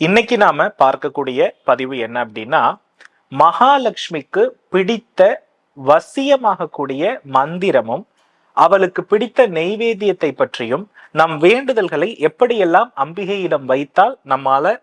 இன்னைக்கு நாம பார்க்கக்கூடிய பதிவு என்ன அப்படின்னா மகாலட்சுமிக்கு பிடித்த வசியமாகக்கூடிய மந்திரமும் அவளுக்கு பிடித்த நெய்வேத்தியத்தை பற்றியும் நம் வேண்டுதல்களை எப்படியெல்லாம் அம்பிகையிடம் வைத்தால் நம்மால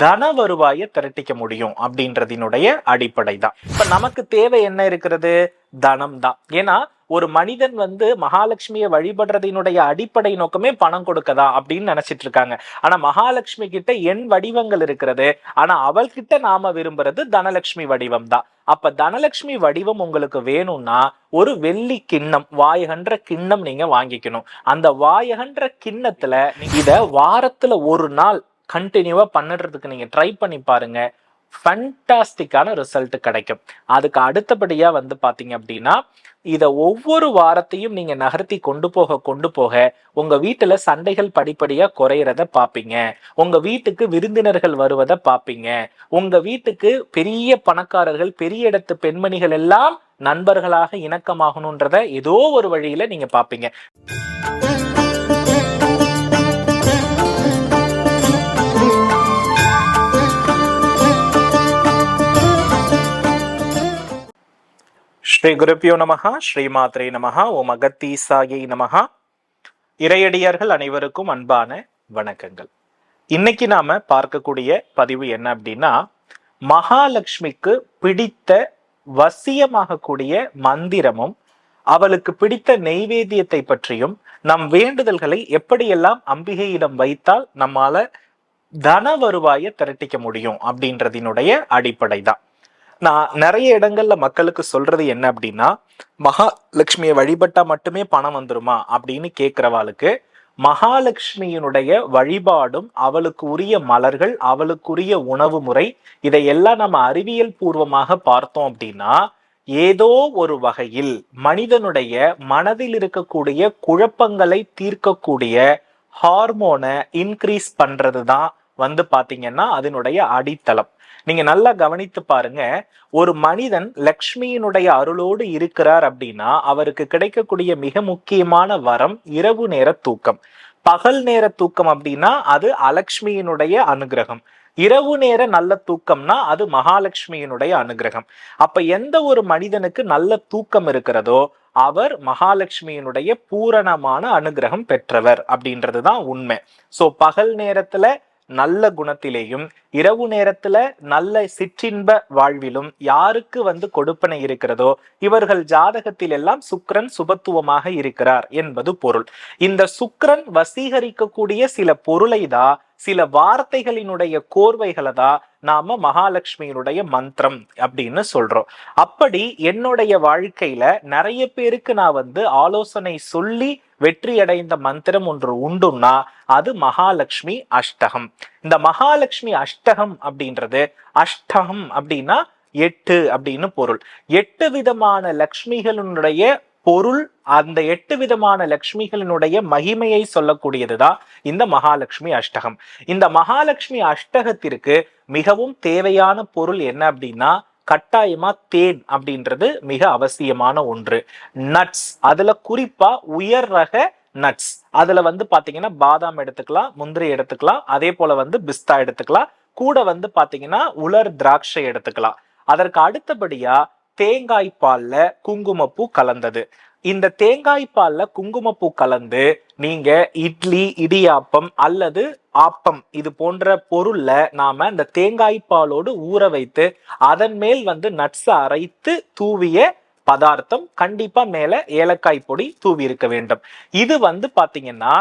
தன வருவாயை திரட்டிக்க முடியும் அப்படின்றதினுடைய அடிப்படை தான் இப்ப நமக்கு தேவை என்ன இருக்கிறது? தனம் தான் ஏன்னா ஒரு மனிதன் வந்து மகாலட்சுமியை வழிபடுறதினுடைய அடிப்படை நோக்கமே பணம் கொடுக்கதா அப்படின்னு நினைச்சிட்டு இருக்காங்க. ஆனா மகாலட்சுமி கிட்ட எண் வடிவங்கள் இருக்கிறது. ஆனா அவள்கிட்ட நாம விரும்புறது தனலட்சுமி வடிவம் தான் அப்ப தனலட்சுமி வடிவம் உங்களுக்கு வேணும்னா ஒரு வெள்ளி கிண்ணம் வாயகன்ற கிண்ணம் நீங்க வாங்கிக்கணும். அந்த வாயகன்ற கிண்ணத்துல இத வாரத்துல ஒரு நாள் கண்டினியூவாக பண்ணுறதுக்கு நீங்கள் ட்ரை பண்ணி பாருங்கள் ஃபண்டாஸ்டிக்கான ரிசல்ட் கிடைக்கும். அதுக்கு அடுத்தபடியாக வந்து பார்த்தீங்க அப்படின்னா இதை ஒவ்வொரு வாரத்தையும் நீங்கள் நகர்த்தி கொண்டு போக கொண்டு போக உங்கள் வீட்டில் சண்டைகள் படிப்படியாக குறையிறத பார்ப்பீங்க உங்கள் வீட்டுக்கு விருந்தினர்கள் வருவதை பார்ப்பீங்க உங்கள் வீட்டுக்கு பெரிய பணக்காரர்கள் பெரிய இடத்து பெண்மணிகள் எல்லாம் நண்பர்களாக இணக்கமாகணுன்றத ஏதோ ஒரு வழியில் நீங்கள் பார்ப்பீங்க ஸ்ரீ குருப்பியோ நமகா ஸ்ரீ மாத்ரே நமகா ஓம் அகத்தீசாயை நமகா இறையடியார்கள் அனைவருக்கும் அன்பான வணக்கங்கள். இன்னைக்கு நாம பார்க்கக்கூடிய பதிவு என்ன அப்படின்னா மகாலட்சுமிக்கு பிடித்த வசியமாகக்கூடிய மந்திரமும் அவளுக்கு பிடித்த நெய்வேத்தியத்தை பற்றியும் நம் வேண்டுதல்களை எப்படியெல்லாம் அம்பிகையிடம் வைத்தால் நம்மால தன வருவாயை திரட்டிக்க முடியும் அப்படின்றதினுடைய அடிப்படை தான் நான் நிறைய இடங்கள்ல மக்களுக்கு சொல்றது என்ன அப்படின்னா மகாலட்சுமியை வழிபட்டா மட்டுமே பணம் வந்துருமா? அப்படின்னு கேட்கிறவாளுக்கு மகாலட்சுமியினுடைய வழிபாடும் அவளுக்கு உரிய மலர்கள் அவளுக்குரிய உணவு முறை இதையெல்லாம் நம்ம அறிவியல் பூர்வமாக பார்த்தோம் அப்படின்னா ஏதோ ஒரு வகையில் மனிதனுடைய மனதில் இருக்கக்கூடிய குழப்பங்களை தீர்க்கக்கூடிய ஹார்மோனை இன்க்ரீஸ் பண்றது தான் வந்து பாத்தீங்கன்னா அதனுடைய அடித்தளம். நீங்க நல்லா கவனித்து பாருங்க ஒரு மனிதன் லக்ஷ்மியினுடைய அருளோடு இருக்கிறார் அப்படின்னா அவருக்கு கிடைக்கக்கூடிய மிக முக்கியமான வரம் இரவு நேர தூக்கம். பகல் நேர தூக்கம் அப்படின்னா அது அலக்ஷ்மியினுடைய அனுகிரகம். இரவு நேர நல்ல தூக்கம்னா அது மகாலட்சுமியினுடைய அனுகிரகம். அப்ப எந்த ஒரு மனிதனுக்கு நல்ல தூக்கம் இருக்கிறதோ அவர் மகாலட்சுமியினுடைய பூரணமான அனுகிரகம் பெற்றவர் அப்படின்றதுதான் உண்மை. சோ பகல் நேரத்துல நல்ல குணத்திலேயும் இரவு நேரத்துல நல்ல சிற்றின்ப வாழ்விலும் யாருக்கு வந்து கொடுப்பனை இருக்கிறதோ இவர்கள் ஜாதகத்தில் எல்லாம் சுக்கரன் சுபத்துவமாக இருக்கிறார் என்பது பொருள். இந்த சுக்கரன் வசீகரிக்கக்கூடிய சில பொருளை தான் சில வார்த்தைகளினுடைய கோர்வைகளை தான் நாம மகாலட்சுமியினுடைய மந்திரம் அப்படின்னு சொல்றோம். அப்படி என்னுடைய வாழ்க்கையில நிறைய பேருக்கு நான் வந்து ஆலோசனை சொல்லி வெற்றி அடைந்த மந்திரம் ஒன்று உண்டுன்னா அது மகாலட்சுமி அஷ்டகம். இந்த மகாலட்சுமி அஷ்டகம் அப்படின்றது அஷ்டகம் அப்படின்னா எட்டு அப்படின்னு பொருள். எட்டு விதமான லக்ஷ்மிகளுடைய பொருள் அந்த எட்டு விதமான லக்ஷ்மிகளினுடைய மகிமையை சொல்லக்கூடியதுதான் இந்த மகாலட்சுமி அஷ்டகம். இந்த மகாலட்சுமி அஷ்டகத்திற்கு மிகவும் தேவையான பொருள் என்ன அப்படின்னா கட்டாயமா தேன் அப்படின்றது மிக அவசியமான ஒன்று. நட்ஸ். அதுல குறிப்பா உயர் ரக நட்ஸ். அதுல வந்து பாத்தீங்கன்னா பாதாம் எடுத்துக்கலாம் முந்திரி எடுத்துக்கலாம் அதே போல வந்து பிஸ்தா எடுத்துக்கலாம். கூட வந்து பாத்தீங்கன்னா உலர் திராட்சை எடுத்துக்கலாம். அதற்கு அடுத்தபடியா தேங்காய் பால்ல குங்குமப்பூ கலந்தது. இந்த தேங்காய் பால்ல குங்குமப்பூ கலந்து நீங்க இட்லி இடியாப்பம் அல்லது ஆப்பம் இது போன்ற பொருள்ல நாம இந்த தேங்காய் பாலோடு ஊற வைத்து அதன் மேல் வந்து நட்ஸ் அரைத்து தூவிய பதார்த்தம் கண்டிப்பா மேல ஏலக்காய் பொடி தூவி இருக்க வேண்டும். இது வந்து பாத்தீங்கன்னா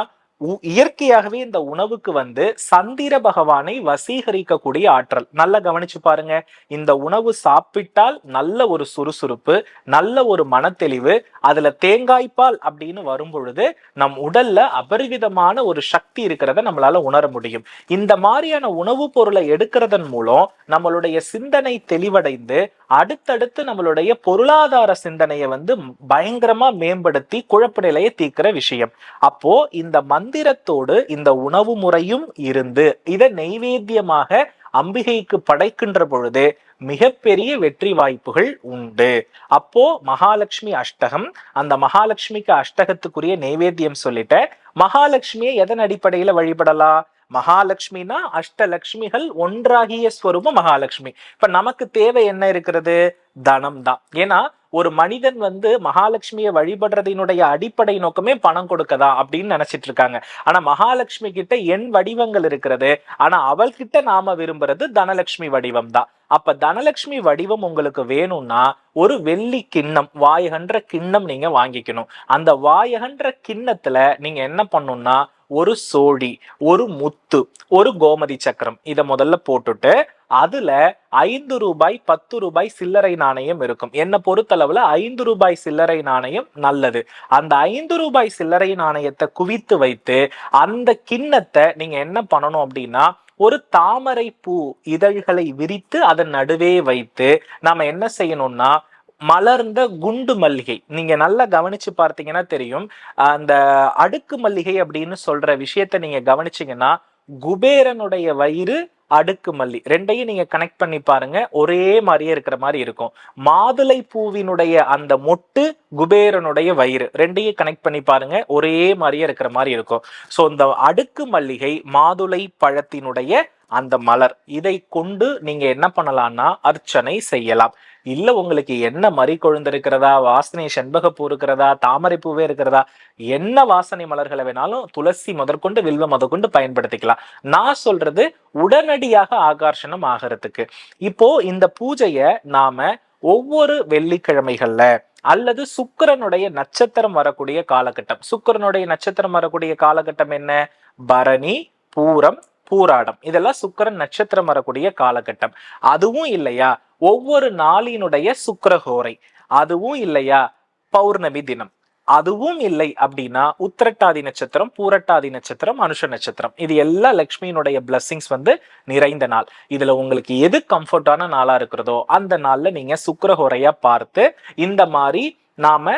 இயற்கையாகவே இந்த உணவுக்கு வந்து சந்திர பகவானை வசீகரிக்கக்கூடிய ஆற்றல். நல்லா கவனிச்சு பாருங்க. இந்த உணவு சாப்பிட்டால் நல்ல ஒரு சுறுசுறுப்பு நல்ல ஒரு மனத்தெளிவு அதுல தேங்காய்ப்பால் அப்படின்னு வரும் பொழுது நம் உடல்ல அபரிவிதமான ஒரு சக்தி இருக்கிறத நம்மளால உணர முடியும். இந்த மாதிரியான உணவுப் பொருளை எடுக்கிறதன் மூலம் நம்மளுடைய சிந்தனை தெளிவடைந்து அடுத்தடுத்து நம்மளுடைய பொருளாதார சிந்தனையை வந்து பயங்கரமா மேம்படுத்தி குழப்ப நிலையை தீர்க்கிற விஷயம். அப்போ இந்த மந்திரத்தோடு இந்த உணவு முறையும் இருந்து இதை நெய்வேத்தியமாக அம்பிகைக்கு படைக்கின்ற பொழுது மிகப்பெரிய வெற்றி வாய்ப்புகள் உண்டு. அப்போ மகாலட்சுமி அஷ்டகம் அந்த மகாலட்சுமிக்கு அஷ்டகத்துக்குரிய நெய்வேத்தியம் சொல்லிட்ட மகாலட்சுமியை எதன் அடிப்படையில வழிபடலாம் மகாலட்சுமினா அஷ்டலக்ஷ்மிகள் ஒன்றாகிய ஸ்வரூபம் மகாலட்சுமி. இப்ப நமக்கு தேவை என்ன இருக்கிறது? தனம் தான் ஏன்னா ஒரு மனிதன் வந்து மகாலட்சுமியை வழிபடுறதினுடைய அடிப்படை நோக்கமே பணம் கொடுக்கதா அப்படின்னு நினைச்சிட்டு இருக்காங்க. ஆனா மகாலட்சுமி கிட்ட எண் வடிவங்கள் இருக்கிறது. ஆனா அவள் கிட்ட நாம விரும்புறது தனலட்சுமி வடிவம் தான். அப்ப தனலட்சுமி வடிவம் உங்களுக்கு வேணும்னா ஒரு வெள்ளி கிண்ணம் வாயகன்ற கிண்ணம் நீங்க வாங்கிக்கணும். அந்த வாயகன்ற கிண்ணத்துல நீங்க என்ன பண்ணணும்னா ஒரு சோழி ஒரு முத்து ஒரு கோமதி சக்கரம் இதை முதல்ல போட்டுட்டு அதுல ஐந்து ரூபாய் பத்து ரூபாய் சில்லறை நாணயம் இருக்கும். என்ன பொறுத்தளவுல ஐந்து ரூபாய் சில்லறை நாணயம் நல்லது. அந்த ஐந்து ரூபாய் சில்லறை நாணயத்தை குவித்து வைத்து அந்த கிண்ணத்தை நீங்க என்ன பண்ணணும் அப்படின்னா ஒரு தாமரை பூ இதழ்களை விரித்து அதன் நடுவே வைத்து நாம என்ன செய்யணும்னா மலர்ந்த குண்டு மல்லிகை. நீங்க நல்லா கவனிச்சு பார்த்தீங்கன்னா தெரியும். அந்த அடுக்கு மல்லிகை அப்படின்னு சொல்ற விஷயத்த நீங்க கவனிச்சீங்கன்னா குபேரனுடைய வயிறு அடுக்கு மல்லி ரெண்டையும் நீங்க கனெக்ட் பண்ணி பாருங்க. ஒரே மாதிரியே இருக்கிற மாதிரி இருக்கும். மாதுளை பூவினுடைய அந்த மொட்டு குபேரனுடைய வயிறு ரெண்டையும் கனெக்ட் பண்ணி பாருங்க. ஒரே மாதிரியே இருக்கிற மாதிரி இருக்கும். ஸோ இந்த அடுக்கு மல்லிகை மாதுளை பழத்தினுடைய அந்த மலர். இதை கொண்டு நீங்க என்ன பண்ணலாம்னா அர்ச்சனை செய்யலாம். இல்ல உங்களுக்கு என்ன மறி கொழுந்து இருக்கிறதா? வாசனை செண்பகப்பூ இருக்கிறதா? தாமரைப்பூவே இருக்கிறதா? என்ன வாசனை மலர்களை வேணாலும் துளசி முதற்கொண்டு வில்வ முதற்கொண்டு பயன்படுத்திக்கலாம். நான் சொல்றது உடனடியாக ஆகர்ஷணம் ஆகிறதுக்கு. இப்போ இந்த பூஜைய நாம ஒவ்வொரு வெள்ளிக்கிழமைகள்ல அல்லது சுக்கரனுடைய நட்சத்திரம் வரக்கூடிய காலகட்டம். சுக்கரனுடைய நட்சத்திரம் வரக்கூடிய காலகட்டம் என்ன? பரணி பூரம் பூராடம். இதெல்லாம் சுக்கரன் நட்சத்திரம் வரக்கூடிய காலகட்டம். அதுவும் இல்லையா? ஒவ்வொரு நாளினுடைய சுக்கரஹோரை அதுவும் இல்லையா? பௌர்ணமி தினம். அதுவும் இல்லை அப்படின்னா உத்திரட்டாதி நட்சத்திரம் பூரட்டாதி நட்சத்திரம் அனுஷ நட்சத்திரம். இது எல்லா லக்ஷ்மியினுடைய பிளஸ்ஸிங்ஸ் வந்து நிறைந்த நாள். இதுல உங்களுக்கு எது கம்ஃபர்டான நாளா இருக்கிறதோ அந்த நாள்ல நீங்க சுக்கரஹோரையா பார்த்து இந்த மாதிரி நாம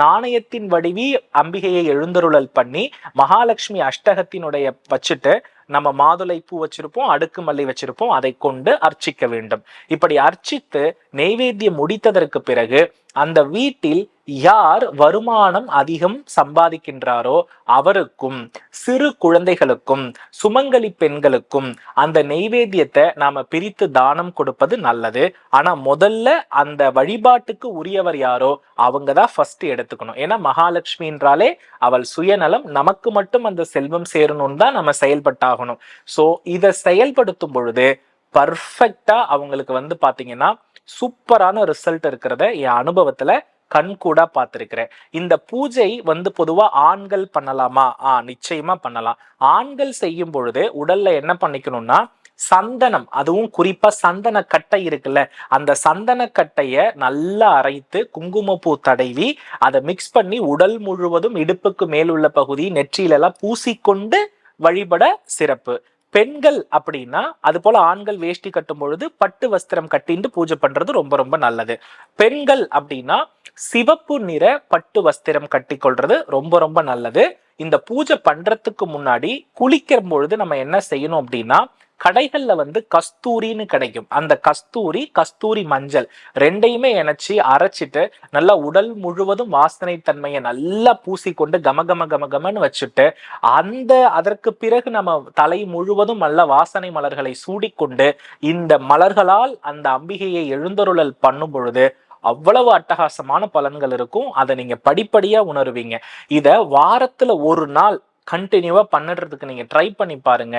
நாணயத்தின் வடிவி அம்பிகையை எழுந்தருளல் பண்ணி மகாலட்சுமி அஷ்டகத்தினுடைய வச்சுட்டு நம்ம மாதுளை பூ வச்சிருப்போம் அடுக்கு மல்லி வச்சிருப்போம் அதை கொண்டு அர்ச்சிக்க வேண்டும். இப்படி அர்ச்சித்து நெய்வேத்தியம் முடித்ததற்கு பிறகு அந்த வீட்டில் யார் வருமானம் அதிகம் சம்பாதிக்கின்றாரோ அவருக்கும் சிறு குழந்தைகளுக்கும் சுமங்கலி பெண்களுக்கும் அந்த நெய்வேத்தியத்தை நாம பிரித்து தானம் கொடுப்பது நல்லது. ஆனா முதல்ல அந்த வழிபாட்டுக்கு உரியவர் யாரோ அவங்க தான் ஃபர்ஸ்ட் எடுத்துக்கணும். ஏன்னா மகாலட்சுமின்றாலே அவள் சுயநலம் நமக்கு மட்டும் அந்த செல்வம் சேரணும்னு தான் நம்ம செயல்பட்டாகணும். சோ இதை செயல்படுத்தும் பொழுது பர்ஃபெக்டா அவங்களுக்கு வந்து பாத்தீங்கன்னா சூப்பரான ரிசல்ட் இருக்கிறத என் அனுபவத்துல கண் கூட பார்த்துருக்கிறேன். இந்த பூஜை வந்து பொதுவா ஆண்கள் பண்ணலாமா? ஆ நிச்சயமா பண்ணலாம். ஆண்கள் செய்யும் பொழுது உடல்ல என்ன பண்ணிக்கணும்னா சந்தனம் அதுவும் குறிப்பா சந்தன கட்டை இருக்குல்ல அந்த சந்தன கட்டைய நல்லா அரைத்து குங்குமப்பூ தடவி அதை மிக்ஸ் பண்ணி உடல் முழுவதும் இடுப்புக்கு மேல் உள்ள பகுதி நெற்றியில எல்லாம் பூசிக்கொண்டு வழிபட சிறப்பு. பெண்கள் அப்படின்னா அது போல ஆண்கள் வேஷ்டி கட்டும் பொழுது பட்டு வஸ்திரம் கட்டிண்டு பூஜை பண்றது ரொம்ப ரொம்ப நல்லது. பெண்கள் அப்படின்னா சிவப்பு நிற பட்டு வஸ்திரம் கட்டிக்கொள்றது ரொம்ப ரொம்ப நல்லது. இந்த பூஜை பண்றதுக்கு முன்னாடி குளிக்கிற பொழுது நம்ம என்ன செய்யணும் அப்படின்னா கடைகள்ல வந்து கஸ்தூரின்னு கிடைக்கும். அந்த கஸ்தூரி கஸ்தூரி மஞ்சள் ரெண்டையுமே இணைச்சி அரைச்சிட்டு நல்லா உடல் முழுவதும் வாசனை தன்மையை நல்லா பூசிக்கொண்டு கம கம கம கமன்னு வச்சுட்டு அந்த அதற்கு பிறகு நம்ம தலை முழுவதும் நல்ல வாசனை மலர்களை சூடிக்கொண்டு இந்த மலர்களால் அந்த அம்பிகையை எழுந்தருளல் பண்ணும் பொழுது அவ்வளவு அட்டகாசமான பலன்கள் இருக்கும். அதை நீங்க படிப்படியா உணருவீங்க. இதை வாரத்துல ஒரு நாள் கண்டினியூவா பண்ணுறதுக்கு நீங்க ட்ரை பண்ணி பாருங்க.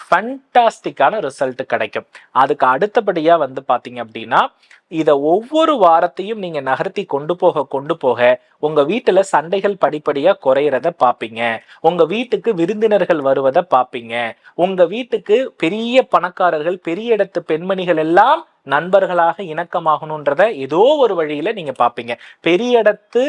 ஃபண்டாஸ்டிக்கான ரிசல்ட் கிடைக்கும். அதுக்கு அடுத்தபடியாக வந்து பார்த்தீங்க அப்படின்னா இதை ஒவ்வொரு வாரத்தையும் நீங்கள் நகர்த்தி கொண்டு போக கொண்டு போக உங்கள் வீட்டில் சண்டைகள் படிப்படியாக குறையிறத பார்ப்பீங்க உங்கள் வீட்டுக்கு விருந்தினர்கள் வருவதை பார்ப்பீங்க உங்கள் வீட்டுக்கு பெரிய பணக்காரர்கள் பெரிய இடத்து பெண்மணிகள் எல்லாம் நண்பர்களாக இணக்கமாகணுன்றத ஏதோ ஒரு வழியில் நீங்கள் பார்ப்பீங்க பெரிய இடத்து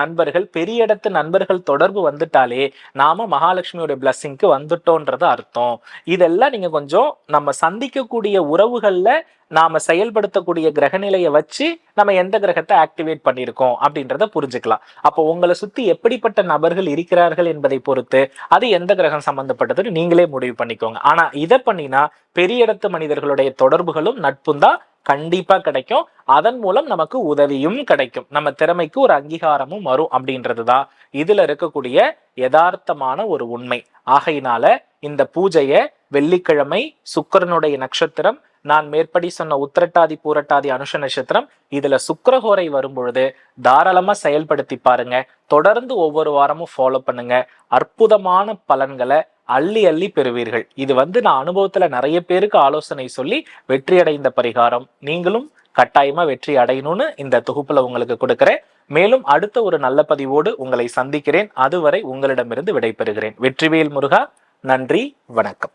நண்பர்கள் பெரிய இடத்து நண்பர்கள் தொடர்பு வந்துட்டாலே நாம மகாலட்சுமியோட பிளஸ்ஸிங்க்கு வந்துட்டோன்றது அர்த்தம். இதெல்லாம் நீங்க கொஞ்சம் நம்ம சந்திக்கக்கூடிய உறவுகள்ல நாம செயல்படுத்தக்கூடிய கிரகநிலையை வச்சு நம்ம எந்த கிரகத்தை ஆக்டிவேட் பண்ணியிருக்கோம் அப்படின்றத புரிஞ்சுக்கலாம். அப்போ உங்களை சுத்தி எப்படிப்பட்ட நபர்கள் இருக்கிறார்கள் என்பதை பொறுத்து அது எந்த கிரகம் சம்பந்தப்பட்டதுன்னு நீங்களே முடிவு பண்ணிக்கோங்க. ஆனா இதை பண்ணினா பெரிய இடத்து மனிதர்களுடைய தொடர்புகளும் நட்பும் தான் கண்டிப்பா கிடைக்கும். அதன் மூலம் நமக்கு உதவியும் கிடைக்கும். நம்ம திறமைக்கு ஒரு அங்கீகாரமும் வரும் அப்படின்றதுதான் இதுல இருக்கக்கூடிய யதார்த்தமான ஒரு உண்மை. ஆகையினால இந்த பூஜைய வெள்ளிக்கிழமை சுக்கரனுடைய நட்சத்திரம் நான் மேற்படி சொன்ன உத்திரட்டாதி பூரட்டாதி அனுஷ நட்சத்திரம் இதுல சுக்கரஹோரை வரும்பொழுது தாராளமா செயல்படுத்தி பாருங்க. தொடர்ந்து ஒவ்வொரு வாரமும் ஃபாலோ பண்ணுங்க. அற்புதமான பலன்களை அள்ளி அள்ளி பெறுவீர்கள். இது வந்து நான் அனுபவத்துல நிறைய பேருக்கு ஆலோசனை சொல்லி வெற்றி அடைந்த பரிகாரம். நீங்களும் கட்டாயமா வெற்றி அடையணும்னு இந்த தொகுப்புல உங்களுக்கு கொடுக்கிறேன். மேலும் அடுத்த ஒரு நல்ல பதிவோடு உங்களை சந்திக்கிறேன். அதுவரை உங்களிடமிருந்து விடைபெறுகிறேன். வெற்றிவேல் முருகா நன்றி வணக்கம்.